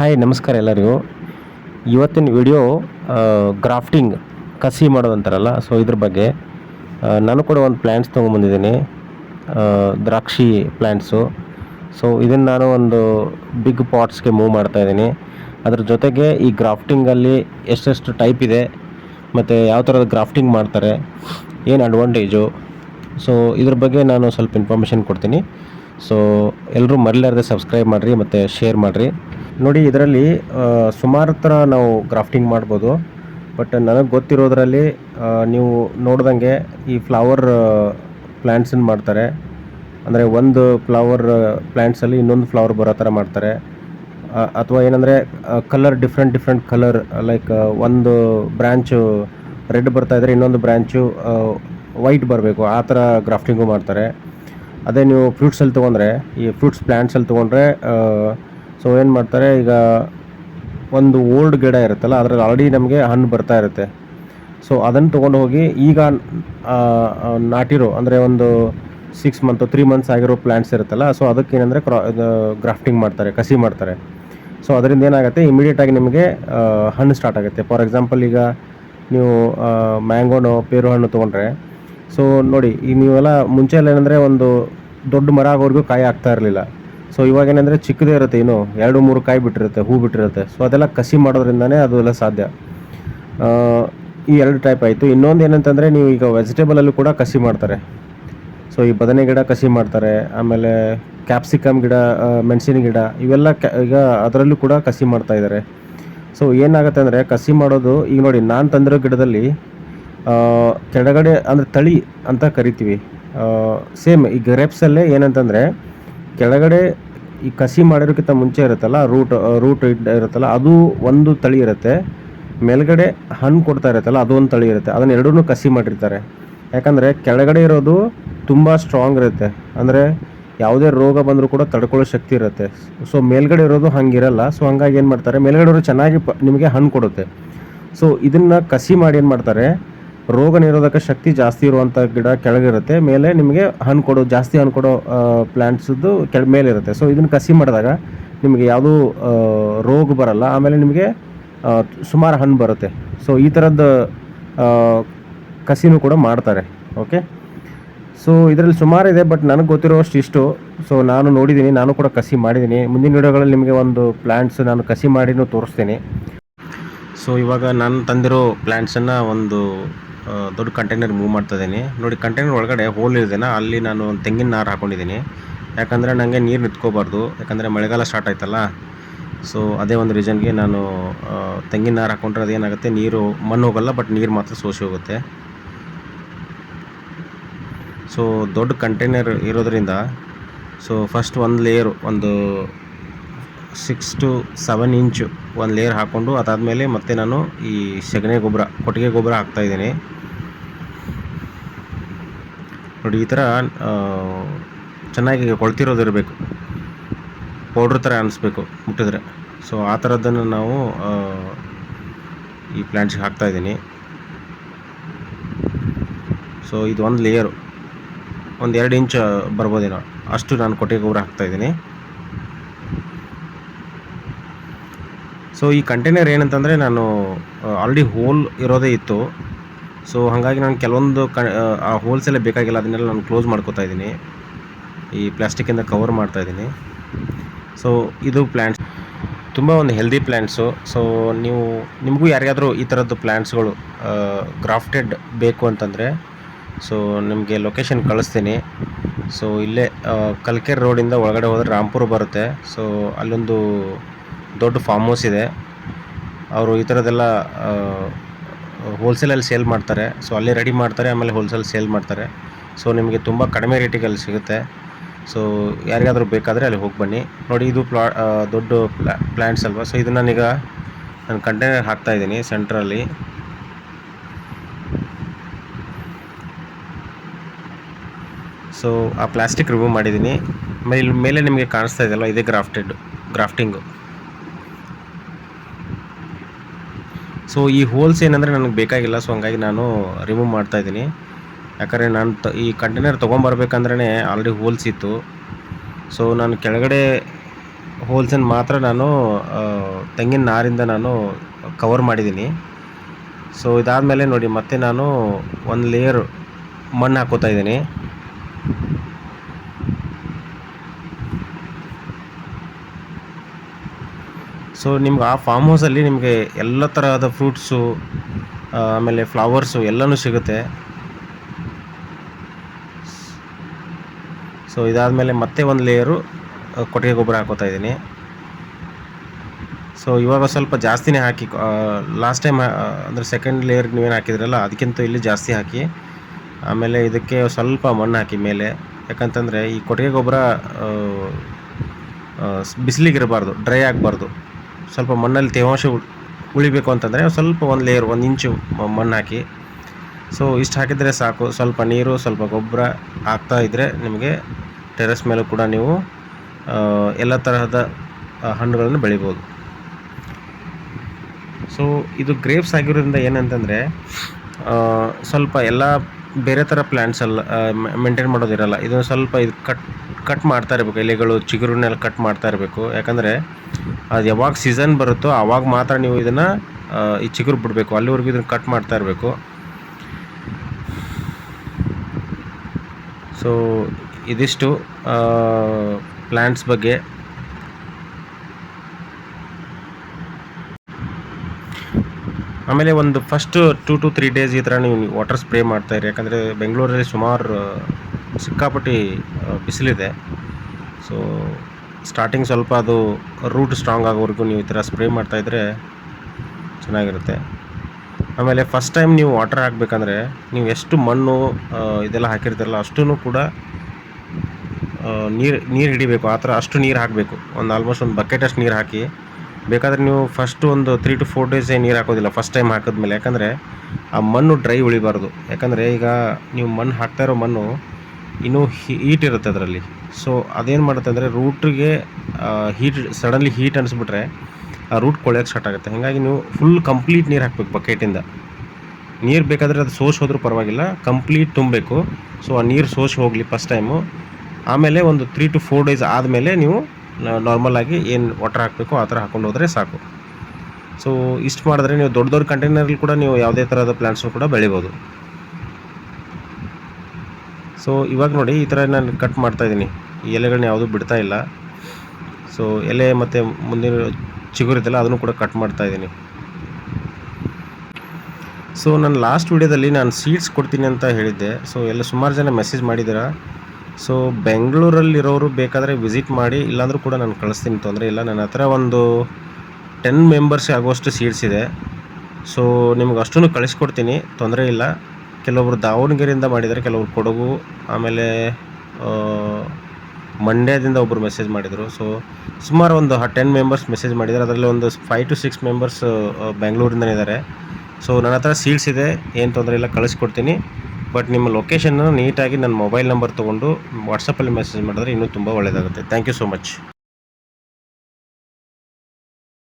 Hi, ನಮಸ್ಕಾರ ಎಲ್ಲರಿಗೂ. ಇವತ್ತಿನ ವಿಡಿಯೋ ಗ್ರಾಫ್ಟಿಂಗ್, ಕಸಿ ಮಾಡೋದು ಅಂತಾರಲ್ಲ, ಸೊ ಇದ್ರ ಬಗ್ಗೆ ನಾನು ಕೂಡ ಒಂದು ಪ್ಲ್ಯಾಂಟ್ಸ್ ತೊಗೊಂಬಂದಿದ್ದೀನಿ ದ್ರಾಕ್ಷಿ ಪ್ಲ್ಯಾಂಟ್ಸು ಸೊ ಇದನ್ನು ನಾನು ಒಂದು ಬಿಗ್ ಪಾಟ್ಸ್ಗೆ ಮೂವ್ ಮಾಡ್ತಾ ಇದ್ದೀನಿ. ಅದ್ರ ಜೊತೆಗೆ ಈ ಗ್ರಾಫ್ಟಿಂಗಲ್ಲಿ ಎಷ್ಟೆಷ್ಟು ಟೈಪ್ ಇದೆ, ಮತ್ತು ಯಾವ ಥರದ ಗ್ರಾಫ್ಟಿಂಗ್ ಮಾಡ್ತಾರೆ, ಏನು ಅಡ್ವಾಂಟೇಜು ಸೊ ಇದ್ರ ಬಗ್ಗೆ ನಾನು ಸ್ವಲ್ಪ ಇನ್ಫಾರ್ಮೇಷನ್ ಕೊಡ್ತೀನಿ. ಸೊ ಎಲ್ಲರೂ ಮರಲಾರ್ದೆ ಸಬ್ಸ್ಕ್ರೈಬ್ ಮಾಡಿರಿ ಮತ್ತು ಶೇರ್ ಮಾಡಿರಿ. ನೋಡಿ, ಇದರಲ್ಲಿ ಸುಮಾರು ಥರ ನಾವು ಗ್ರಾಫ್ಟಿಂಗ್ ಮಾಡ್ಬೋದು. ಬಟ್ ನನಗೆ ಗೊತ್ತಿರೋದ್ರಲ್ಲಿ ನೀವು ನೋಡ್ದಂಗೆ ಈ ಫ್ಲವರ್ ಪ್ಲ್ಯಾಂಟ್ಸನ್ನು ಮಾಡ್ತಾರೆ. ಅಂದರೆ ಒಂದು ಫ್ಲವರ್ ಪ್ಲ್ಯಾಂಟ್ಸಲ್ಲಿ ಇನ್ನೊಂದು ಫ್ಲವರ್ ಬರೋ ಥರ ಮಾಡ್ತಾರೆ. ಅಥವಾ ಏನಂದರೆ colour different different colour like ಒಂದು ಬ್ರ್ಯಾಂಚು ರೆಡ್ ಬರ್ತಾಯಿದ್ರೆ ಇನ್ನೊಂದು ಬ್ರ್ಯಾಂಚು ವೈಟ್ ಬರಬೇಕು. ಆ ಥರ ಗ್ರಾಫ್ಟಿಂಗು ಮಾಡ್ತಾರೆ. ಅದೇ ನೀವು ಫ್ರೂಟ್ಸಲ್ಲಿ ತೊಗೊಂಡ್ರೆ, ಈ ಫ್ರೂಟ್ಸ್ ಪ್ಲ್ಯಾಂಟ್ಸಲ್ಲಿ ತೊಗೊಂಡ್ರೆ ಸೊ ಏನು ಮಾಡ್ತಾರೆ, ಈಗ ಒಂದು ಓಲ್ಡ್ ಗಿಡ ಇರುತ್ತಲ್ಲ, ಅದರಲ್ಲಿ ಆಲ್ರೆಡಿ ನಮಗೆ ಹಣ್ಣು ಬರ್ತಾ ಇರುತ್ತೆ. ಸೊ ಅದನ್ನು ತೊಗೊಂಡು ಹೋಗಿ ಈಗ ನಾಟಿರೋ, ಅಂದರೆ ಒಂದು ಸಿಕ್ಸ್ ಮಂತ್ ತ್ರೀ ಮಂತ್ಸ್ ಆಗಿರೋ ಪ್ಲ್ಯಾಂಟ್ಸ್ ಇರುತ್ತಲ್ಲ ಸೊ ಅದಕ್ಕೆ ಏನಂದರೆ ಕ್ರಾ ಗ್ರಾಫ್ಟಿಂಗ್ ಮಾಡ್ತಾರೆ, ಕಸಿ ಮಾಡ್ತಾರೆ. ಸೊ ಅದರಿಂದ ಏನಾಗುತ್ತೆ ಇಮಿಡಿಯೇಟಾಗಿ ನಿಮಗೆ ಹಣ್ಣು ಸ್ಟಾರ್ಟ್ ಆಗುತ್ತೆ. ಫಾರ್ ಎಕ್ಸಾಂಪಲ್ ಈಗ ನೀವು ಮ್ಯಾಂಗೋನೋ ಪೇರು ಹಣ್ಣು ತೊಗೊಂಡ್ರೆ ಸೊ ನೋಡಿ ಈಗ ನೀವೆಲ್ಲ ಮುಂಚೆಲ್ಲ ಏನಂದರೆ ಒಂದು ದೊಡ್ಡ ಮರ ಆಗೋವರೆಗೂ ಕಾಯಿ ಆಗ್ತಾ ಇರಲಿಲ್ಲ. ಸೊ ಇವಾಗ ಏನಂದರೆ ಚಿಕ್ಕದೇ ಇರುತ್ತೆ ಇನ್ನು. ಎರಡು, ಮೂರು ಕಾಯಿ ಬಿಟ್ಟಿರುತ್ತೆ, ಹೂ ಬಿಟ್ಟಿರುತ್ತೆ. ಸೊ ಅದೆಲ್ಲ ಕಸಿ ಮಾಡೋದ್ರಿಂದನೇ ಅದೆಲ್ಲ ಸಾಧ್ಯ. ಈ ಎರಡು ಟೈಪ್ ಆಯಿತು. ಇನ್ನೊಂದು ಏನಂತಂದರೆ ನೀವು ಈಗ ವೆಜಿಟೇಬಲಲ್ಲೂ ಕೂಡ ಕಸಿ ಮಾಡ್ತಾರೆ. ಸೊ ಈ ಬದನೆ ಗಿಡ ಕಸಿ ಮಾಡ್ತಾರೆ, ಆಮೇಲೆ ಕ್ಯಾಪ್ಸಿಕಮ್ ಗಿಡ ಮೆಣಸಿನ ಗಿಡ, ಇವೆಲ್ಲ ಈಗ ಅದರಲ್ಲೂ ಕೂಡ ಕಸಿ ಮಾಡ್ತಾ ಇದ್ದಾರೆ. ಸೊ ಏನಾಗುತ್ತೆ ಅಂದರೆ ಕಸಿ ಮಾಡೋದು, ಈಗ ನೋಡಿ ನಾನು ತಂದಿರೋ ಗಿಡದಲ್ಲಿ ಕೆಳಗಡೆ ಅಂದರೆ ತಳಿ ಅಂತ ಕರಿತೀವಿ. ಸೇಮ್ ಈ ಗ್ರೆಪ್ಸಲ್ಲೇ ಏನಂತಂದರೆ ಕೆಳಗಡೆ ಈ ಕಸಿ ಮಾಡಿರೋಕ್ಕಿಂತ ಮುಂಚೆ ಇರುತ್ತಲ್ಲ ರೂಟ್ ರೂಟ್ ಇರುತ್ತಲ್ಲ, ಅದು ಒಂದು ತಳಿ ಇರುತ್ತೆ. ಮೇಲ್ಗಡೆ ಹಣ್ಣು ಕೊಡ್ತಾ ಇರುತ್ತಲ್ಲ ಅದು ಒಂದು ತಳಿ ಇರುತ್ತೆ. ಅದನ್ನು ಎರಡೂ ಕಸಿ ಮಾಡಿರ್ತಾರೆ. ಯಾಕಂದರೆ ಕೆಳಗಡೆ ಇರೋದು ತುಂಬ ಸ್ಟ್ರಾಂಗ್ ಇರುತ್ತೆ. ಅಂದರೆ ಯಾವುದೇ ರೋಗ ಬಂದರೂ ಕೂಡ ತಡ್ಕೊಳ್ಳೋ ಶಕ್ತಿ ಇರುತ್ತೆ. ಸೊ ಮೇಲ್ಗಡೆ ಇರೋದು ಹಂಗಿರಲ್ಲ. ಸೊ ಹಂಗಾಗಿ ಏನು ಮಾಡ್ತಾರೆ, ಮೇಲ್ಗಡೆ ಇರೋದು ಚೆನ್ನಾಗಿ ನಿಮಗೆ ಹಣ್ಣು ಕೊಡುತ್ತೆ. ಸೊ ಇದನ್ನು ಕಸಿ ಮಾಡಿ ಏನು ಮಾಡ್ತಾರೆ ರೋಗ ನಿರೋಧಕ ಶಕ್ತಿ ಜಾಸ್ತಿ ಇರುವಂಥ ಗಿಡ ಕೆಳಗಿರುತ್ತೆ. ಮೇಲೆ ನಿಮಗೆ ಹಣ್ಣು ಕೊಡೋ, ಜಾಸ್ತಿ ಹಣ್ಣು ಕೊಡೋ ಪ್ಲ್ಯಾಂಟ್ಸದ್ದು ಕೆಳ ಮೇಲೆ ಇರುತ್ತೆ ಸೊ ಇದನ್ನು ಕಸಿ ಮಾಡಿದಾಗ ನಿಮಗೆ ಯಾವುದೂ ರೋಗ ಬರಲ್ಲ. ಆಮೇಲೆ ನಿಮಗೆ ಸುಮಾರು ಹಣ್ಣು ಬರುತ್ತೆ. ಸೊ ಈ ಥರದ್ದು ಕಸಿನೂ ಕೂಡ ಮಾಡ್ತಾರೆ. ಓಕೆ ಸೊ ಇದರಲ್ಲಿ ಸುಮಾರು ಇದೆ ಬಟ್ ನನಗೆ ಗೊತ್ತಿರೋಷ್ಟು ಇಷ್ಟು. ಸೊ ನಾನು ನೋಡಿದ್ದೀನಿ ನಾನು ಕೂಡ ಕಸಿ ಮಾಡಿದ್ದೀನಿ ಮುಂದಿನ ವಿಡಿಯೋಗಳಲ್ಲಿ ನಿಮಗೆ ಒಂದು ಪ್ಲ್ಯಾಂಟ್ಸ್ ನಾನು ಕಸಿ ಮಾಡಿನೂ ತೋರಿಸ್ತೀನಿ. ಸೊ ಇವಾಗ ನಾನು ತಂದಿರೋ ಪ್ಲ್ಯಾಂಟ್ಸನ್ನು ಒಂದು ದೊಡ್ಡ ಕಂಟೈನರ್ ಮೂವ್ ಮಾಡ್ತಾ ಇದ್ದೀನಿ ನೋಡಿ ಕಂಟೈನರ್ ಒಳಗಡೆ ಹೋಲ್ ಇದೆನಾ ಅಲ್ಲಿ ನಾನು ಒಂದು ತೆಂಗಿನ ನಾರು ಹಾಕೊಂಡಿದ್ದೀನಿ. ಯಾಕಂದರೆ ನನಗೆ ನೀರು ನಿಂತ್ಕೋಬಾರ್ದು. ಯಾಕಂದರೆ ಮಳೆಗಾಲ ಸ್ಟಾರ್ಟ್ ಆಯ್ತಲ್ಲ. ಸೊ ಅದೇ ಒಂದು ರೀಸನ್ಗೆ ನಾನು ತೆಂಗಿನ ನಾರು ಹಾಕೊಂಡ್ರೆ ಅದೇನಾಗುತ್ತೆ ನೀರು ಮಣ್ಣು ಹೋಗಲ್ಲ ಬಟ್ ನೀರು ಮಾತ್ರ ಸೋಸಿ ಹೋಗುತ್ತೆ. ಸೊ ದೊಡ್ಡ ಕಂಟೈನರ್ ಇರೋದರಿಂದ ಸೊ ಫಸ್ಟ್ ಒಂದು ಲೇಯರು ಒಂದು ಸಿಕ್ಸ್ ಟು ಸೆವೆನ್ ಇಂಚು ಒಂದು ಲೇಯರ್ ಹಾಕ್ಕೊಂಡು ಅದಾದಮೇಲೆ ಮತ್ತೆ ನಾನು ಈ ಸಗಣಿ ಗೊಬ್ಬರ, ಕೊಟ್ಟಿಗೆ ಗೊಬ್ಬರ ಹಾಕ್ತಾಯಿದ್ದೀನಿ ನೋಡಿ, ಈ ಥರ ಚೆನ್ನಾಗಿ ಕೊಳ್ತಿರೋದಿರಬೇಕು. ಪೌಡ್ರ್ ಥರ ಅನಿಸ್ಬೇಕು ಮುಟ್ಟಿದ್ರೆ. ಸೊ ಆ ಥರದ್ದನ್ನು ನಾವು ಈ ಪ್ಲ್ಯಾಂಟ್ಸ್ಗೆ ಹಾಕ್ತಾಯಿದ್ದೀನಿ ಸೊ ಇದು ಒಂದು ಲೇಯರು ಒಂದು ಎರಡು ಇಂಚ್ ಬರ್ಬೋದೇನೋ. ಅಷ್ಟು ನಾನು ಕೊಟ್ಟಿಗೆ ಗೊಬ್ಬರ ಹಾಕ್ತಾಯಿದ್ದೀನಿ ಸೊ ಈ ಕಂಟೈನರ್ ಏನಂತಂದರೆ ನಾನು ಆಲ್ರೆಡಿ ಹೋಲ್ ಇರೋದೇ ಇತ್ತು. ಸೊ ಹಾಗಾಗಿ ನಾನು ಕೆಲವೊಂದು ಕ, ಆ ಹೋಲ್ಸ್ ಎಲ್ಲ ಬೇಕಾಗಿಲ್ಲ, ಅದನ್ನೆಲ್ಲ ನಾನು ಕ್ಲೋಸ್ ಮಾಡ್ಕೋತಾ ಇದ್ದೀನಿ. ಈ ಪ್ಲಾಸ್ಟಿಕ್ಕಿಂದ ಕವರ್ ಮಾಡ್ತಾ ಇದ್ದೀನಿ. ಸೊ ಇದು ಪ್ಲ್ಯಾಂಟ್ಸ್ ತುಂಬ ಒಂದು ಹೆಲ್ದಿ ಪ್ಲ್ಯಾಂಟ್ಸು ಸೊ ನೀವು, ನಿಮಗೂ ಯಾರಿಗಾದರೂ ಈ ಥರದ್ದು ಪ್ಲ್ಯಾಂಟ್ಸ್ಗಳು ಗ್ರಾಫ್ಟೆಡ್ ಬೇಕು ಅಂತಂದರೆ ಸೊ ನಿಮಗೆ ಲೊಕೇಶನ್ ಕಳಿಸ್ತೀನಿ. ಸೊ ಇಲ್ಲೇ ಕಲ್ಕೆರೆ ರೋಡಿಂದ ಒಳಗಡೆ ಹೋದರೆ ರಾಂಪುರ ಬರುತ್ತೆ. ಸೊ ಅಲ್ಲೊಂದು ದೊಡ್ಡ ಫಾರ್ಮ್ ಹೌಸ್ ಇದೆ. ಅವರು ಈ ಥರದ್ದೆಲ್ಲ ಹೋಲ್ಸೇಲಲ್ಲಿ ಸೇಲ್ ಮಾಡ್ತಾರೆ. ಸೊ ಅಲ್ಲೇ ರೆಡಿ ಮಾಡ್ತಾರೆ, ಆಮೇಲೆ ಹೋಲ್ಸೇಲ್ ಸೇಲ್ ಮಾಡ್ತಾರೆ. ಸೊ ನಿಮಗೆ ತುಂಬ ಕಡಿಮೆ ರೇಟಿಗೆ ಅಲ್ಲಿ ಸಿಗುತ್ತೆ. ಸೊ ಯಾರಿಗಾದರೂ ಬೇಕಾದರೆ ಅಲ್ಲಿ ಹೋಗಿ ಬನ್ನಿ. ನೋಡಿ, ಇದು ಪ್ಲಾ ದೊಡ್ಡ ಪ್ಲಾ ಪ್ಲ್ಯಾಂಟ್ಸ್ ಅಲ್ವಾ? ಸೊ ಇದನ್ನು ನಾನೀಗ ನಾನು ಕಂಟೈನರ್ ಹಾಕ್ತಾ ಇದ್ದೀನಿ ಸೆಂಟ್ರಲ್ಲಿ ಸೊ ಆ ಪ್ಲಾಸ್ಟಿಕ್ ರಿಮೂವ್ ಮಾಡಿದ್ದೀನಿ. ಮೇಲೆ ಮೇಲೆ ನಿಮಗೆ ಕಾಣಿಸ್ತಾ ಇದೆಯಲ್ಲ, ಇದೇ ಗ್ರಾಫ್ಟೆಡ್ ಗ್ರಾಫ್ಟಿಂಗು ಸೊ ಈ ಹೋಲ್ಸ್ ಏನಂದರೆ ನನಗೆ ಬೇಕಾಗಿಲ್ಲ. ಸೊ ಹಂಗಾಗಿ ನಾನು ರಿಮೂವ್ ಮಾಡ್ತಾ ಇದ್ದೀನಿ. ಯಾಕಂದರೆ ನಾನು ತ ಈ ಕಂಟೈನರ್ ತೊಗೊಂಬರ್ಬೇಕಂದ್ರೆ ಆಲ್ರೆಡಿ ಹೋಲ್ಸ್ ಇತ್ತು. ಸೊ ನಾನು ಕೆಳಗಡೆ ಹೋಲ್ಸನ್ನು ಮಾತ್ರ ನಾನು ತೆಂಗಿನ ನಾರಿಂದ ನಾನು ಕವರ್ ಮಾಡಿದ್ದೀನಿ. ಸೊ ಇದಾದಮೇಲೆ ನೋಡಿ, ಮತ್ತೆ ನಾನು ಒಂದು ಲೇಯರ್ ಮಣ್ಣು ಹಾಕೋತಾ ಇದ್ದೀನಿ. ಸೊ ನಿಮ್ಗೆ ಆ ಫಾರ್ಮ್ ಹೌಸಲ್ಲಿ ನಿಮಗೆ ಎಲ್ಲ ತರಹದ ಫ್ರೂಟ್ಸು ಆಮೇಲೆ ಫ್ಲವರ್ಸು ಎಲ್ಲನೂ ಸಿಗುತ್ತೆ. ಸೊ ಇದಾದಮೇಲೆ ಮತ್ತೆ ಒಂದು ಲೇಯರು ಕೊಟ್ಟಿಗೆ ಗೊಬ್ಬರ ಹಾಕೋತಾ ಇದ್ದೀನಿ. ಸೊ ಇವಾಗ ಸ್ವಲ್ಪ ಜಾಸ್ತಿನೇ ಹಾಕಿ ಲಾಸ್ಟ್ ಟೈಮ್ ಅಂದರೆ ಸೆಕೆಂಡ್ ಲೇಯರ್ ನೀವೇನು ಹಾಕಿದ್ರಲ್ಲ, ಅದಕ್ಕಿಂತ ಇಲ್ಲಿ ಜಾಸ್ತಿ ಹಾಕಿ, ಆಮೇಲೆ ಇದಕ್ಕೆ ಸ್ವಲ್ಪ ಮಣ್ಣು ಹಾಕಿ ಮೇಲೆ. ಯಾಕಂತಂದರೆ ಈ ಕೊಟ್ಟಿಗೆ ಗೊಬ್ಬರ ಬಿಸಿಲಿಗಿರಬಾರ್ದು ಡ್ರೈ ಆಗಬಾರ್ದು. ಸ್ವಲ್ಪ ಮಣ್ಣಲ್ಲಿ ತೇವಾಂಶ ಉಳ್- ಉಳಿಬೇಕು ಅಂತಂದರೆ ಸ್ವಲ್ಪ ಒಂದು ಲೇಯರ್ ಒಂದು ಇಂಚು ಮಣ್ಣು ಹಾಕಿ. ಸೊ ಇಷ್ಟು ಹಾಕಿದರೆ ಸಾಕು. ಸ್ವಲ್ಪ ನೀರು, ಸ್ವಲ್ಪ ಗೊಬ್ಬರ ಹಾಕ್ತಾ ಇದ್ದರೆ ನಿಮಗೆ ಟೆರೆಸ್ ಮೇಲೂ ಕೂಡ ನೀವು ಎಲ್ಲ ತರಹದ ಹಣ್ಣುಗಳನ್ನು ಬೆಳಿಬೋದು. ಸೊ ಇದು ಗ್ರೇಪ್ಸ್ ಆಗಿರೋದ್ರಿಂದ ಏನಂತಂದರೆ ಸ್ವಲ್ಪ ಎಲ್ಲ ಬೇರೆ ಥರ ಪ್ಲ್ಯಾಂಟ್ಸ್ ಎಲ್ಲ ಮೇಂಟೈನ್ ಮಾಡೋದಿರಲ್ಲ ಇದು ಸ್ವಲ್ಪ ಇದು ಕಟ್ ಕಟ್ ಮಾಡ್ತಾ ಇರಬೇಕು. ಎಲೆಗಳು ಚಿಗುರನ್ನೆಲ್ಲ ಕಟ್ ಮಾಡ್ತಾ ಇರಬೇಕು. ಯಾಕಂದರೆ ಅದು ಯಾವಾಗ ಸೀಸನ್ ಬರುತ್ತೋ ಆವಾಗ ಮಾತ್ರ ನೀವು ಇದನ್ನು ಈ ಚಿಗುರು ಬಿಡಬೇಕು. ಅಲ್ಲಿವರೆಗೂ ಇದನ್ನು ಕಟ್ ಮಾಡ್ತಾ ಇರಬೇಕು. ಸೊ ಇದಿಷ್ಟು ಪ್ಲ್ಯಾಂಟ್ಸ್ ಬಗ್ಗೆ. ಆಮೇಲೆ ಒಂದು first two to three days ಈ ಥರ ನೀವು ವಾಟರ್ ಸ್ಪ್ರೇ ಮಾಡ್ತಾಯಿರಿ ಯಾಕಂದರೆ ಬೆಂಗಳೂರಲ್ಲಿ ಸುಮಾರು ಸಿಕ್ಕಾಪಟ್ಟಿ ಬಿಸಿಲಿದೆ. ಸೊ ಸ್ಟಾರ್ಟಿಂಗ್ ಸ್ವಲ್ಪ ಅದು ರೂಟ್ ಸ್ಟ್ರಾಂಗ್ ಆಗೋವರೆಗೂ ನೀವು ಈ ಥರ ಸ್ಪ್ರೇ ಮಾಡ್ತಾಯಿದ್ರೆ ಚೆನ್ನಾಗಿರುತ್ತೆ. ಆಮೇಲೆ ಫಸ್ಟ್ ಟೈಮ್ ನೀವು ವಾಟರ್ ಹಾಕಬೇಕಂದ್ರೆ ನೀವು ಎಷ್ಟು ಮಣ್ಣು ಇದೆಲ್ಲ ಹಾಕಿರ್ತೀರಲ್ಲ ಅಷ್ಟೂ ಕೂಡ ನೀರು ನೀರು ಹಿಡಿಬೇಕು. ಆ ಥರ ಅಷ್ಟು ನೀರು ಹಾಕಬೇಕು. ಒಂದು ಆಲ್ಮೋಸ್ಟ್ ಒಂದು ಬಕೆಟಷ್ಟು ನೀರು ಹಾಕಿ ಬೇಕಾದರೆ ನೀವು ಫಸ್ಟ್ ಒಂದು ತ್ರೀ ಟು ಫೋರ್ ಡೇಸ್ ನೀರು ಹಾಕೋದಿಲ್ಲ ಫಸ್ಟ್ ಟೈಮ್ ಹಾಕಿದ್ಮೇಲೆ. ಯಾಕಂದರೆ ಆ ಮಣ್ಣು ಡ್ರೈ ಉಳಿಬಾರ್ದು. ಯಾಕಂದರೆ ಈಗ ನೀವು ಮಣ್ಣು ಹಾಕ್ತಾ ಇರೋ ಮಣ್ಣು ಇನ್ನೂ ಹೀಟ್ ಇರುತ್ತೆ ಅದರಲ್ಲಿ. ಸೊ ಅದೇನು ಮಾಡುತ್ತೆ ಅಂದರೆ ರೂಟ್ರಿಗೆ ಹೀಟ್ ಸಡನ್ಲಿ ಹೀಟ್ ಅನಿಸ್ಬಿಟ್ರೆ ಆ ರೂಟ್ ಕೊಳೆಯೋಕೆ ಸ್ಟಾರ್ಟ್ ಆಗುತ್ತೆ. ಹಾಗಾಗಿ ನೀವು ಫುಲ್ ಕಂಪ್ಲೀಟ್ ನೀರು ಹಾಕಬೇಕು ಬಕೆಟಿಂದ ನೀರು ಬೇಕಾದರೆ ಅದು ಸೋಸಿ ಹೋದರೂ ಪರವಾಗಿಲ್ಲ ಕಂಪ್ಲೀಟ್ ತುಂಬಬೇಕು. ಸೊ ಆ ನೀರು ಸೋಸಿ ಹೋಗಲಿ ಫಸ್ಟ್ ಟೈಮು ಆಮೇಲೆ ಒಂದು ತ್ರೀ ಟು ಫೋರ್ ಡೇಸ್ ಆದಮೇಲೆ ನೀವು ನಾರ್ಮಲ್ ಆಗಿ ಏನು ವಾಟರ್ ಹಾಕಬೇಕು, ಆ ಥರ ಹಾಕೊಂಡು ಹೋದರೆ ಸಾಕು. ಸೊ ಇಷ್ಟು ಮಾಡಿದ್ರೆ ನೀವು ದೊಡ್ಡ ದೊಡ್ಡ ಕಂಟೈನರಲ್ಲಿ ಕೂಡ ನೀವು ಯಾವುದೇ ಥರದ ಪ್ಲಾಂಟ್ಸ್ನು ಕೂಡ ಬೆಳಿಬೋದು. ಸೊ ಇವಾಗ ನೋಡಿ ಈ ಥರ ನಾನು ಕಟ್ ಮಾಡ್ತಾ ಇದ್ದೀನಿ. ಈ ಎಲೆಗಳನ್ನ ಯಾವುದೂ ಬಿಡ್ತಾ ಇಲ್ಲ. ಸೊ ಎಲೆ ಮತ್ತು ಮುಂದಿನ ಚಿಗುರಿದೆಲ್ಲ ಅದನ್ನು ಕೂಡ ಕಟ್ ಮಾಡ್ತಾ ಇದ್ದೀನಿ. ಸೊ ನಾನು ಲಾಸ್ಟ್ ವಿಡಿಯೋದಲ್ಲಿ ನಾನು ಸೀಡ್ಸ್ ಕೊಡ್ತೀನಿ ಅಂತ ಹೇಳಿದ್ದೆ. ಸೊ ಎಲ್ಲ ಸುಮಾರು ಜನ ಮೆಸೇಜ್ ಮಾಡಿದ್ದೀರಾ? ಸೊ ಬೆಂಗಳೂರಲ್ಲಿರೋರು ಬೇಕಾದರೆ ವಿಸಿಟ್ ಮಾಡಿ, ಇಲ್ಲಾಂದರೂ ಕೂಡ ನಾನು ಕಳಿಸ್ತೀನಿ, ತೊಂದರೆ ಇಲ್ಲ. ನನ್ನ ಹತ್ರ ಒಂದು ಟೆನ್ ಮೆಂಬರ್ಸ್ ಆಗುವಷ್ಟು ಸೀಟ್ಸ್ ಇದೆ. ಸೊ ನಿಮ್ಗೆ ಅಷ್ಟೂ ಕಳಿಸ್ಕೊಡ್ತೀನಿ, ತೊಂದರೆ ಇಲ್ಲ. ಕೆಲವೊಬ್ರು ದಾವಣಗೆರೆಯಿಂದ ಮಾಡಿದ್ದಾರೆ ಕೆಲವರು ಕೊಡಗು, ಆಮೇಲೆ ಮಂಡ್ಯದಿಂದ ಒಬ್ಬರು ಮೆಸೇಜ್ ಮಾಡಿದರು. ಸೊ ಸುಮಾರು ಒಂದು ಟೆನ್ ಮೆಂಬರ್ಸ್ ಮೆಸೇಜ್ ಮಾಡಿದ್ದಾರೆ. ಅದರಲ್ಲಿ ಒಂದು ಫೈವ್ ಟು ಸಿಕ್ಸ್ ಮೆಂಬರ್ಸ್ ಬೆಂಗಳೂರಿಂದನೇ ಇದ್ದಾರೆ. ಸೊ ನನ್ನ ಹತ್ರ ಸೀಟ್ಸ್ ಇದೆ, ಏನು ತೊಂದರೆ ಇಲ್ಲ, ಕಳಿಸ್ಕೊಡ್ತೀನಿ. ಬಟ್ ನಿಮ್ಮ ಲೊಕೇಶನ್ನ ನೀಟಾಗಿ ನನ್ನ ಮೊಬೈಲ್ ನಂಬರ್ ತೊಗೊಂಡು ವಾಟ್ಸಪ್ಪಲ್ಲಿ ಮೆಸೇಜ್ ಮಾಡಿದ್ರೆ ಇನ್ನೂ ತುಂಬ ಒಳ್ಳೆಯದಾಗುತ್ತೆ ಥ್ಯಾಂಕ್ ಯು ಸೊ ಮಚ್